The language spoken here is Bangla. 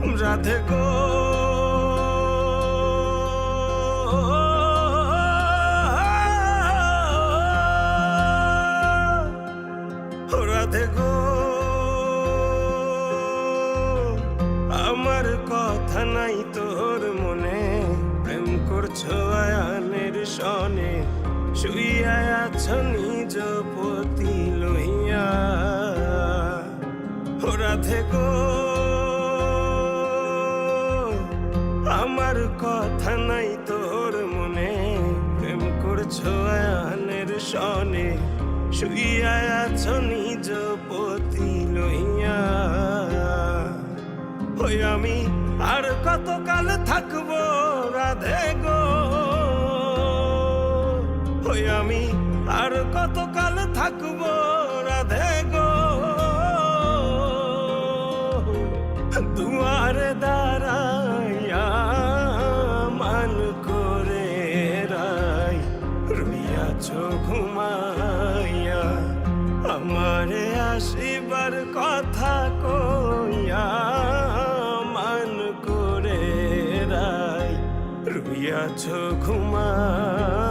রাধে গো। রাধে গো। আমার কথা নাই তোর মনে। প্রেম করছ আয়ানের সনে। শুইয়া আছো নিজ পতি লইয়া। রাধে গো। কথা নাই তোর মনে। প্রেম করছ আয়ানের সনে। শুইয়া নিজ পতি লইয়া। ওই আমি আর কতকাল থাকব রাধে গো? ওই আমি আর কতকাল থাকব রাধে গো? দুয়ারে দাঁড়াইয়া ঘুমাইয়া আমারে আসিবার কথা কইয়া মান করে রাই রুইয়াছ ঘুমাইয়া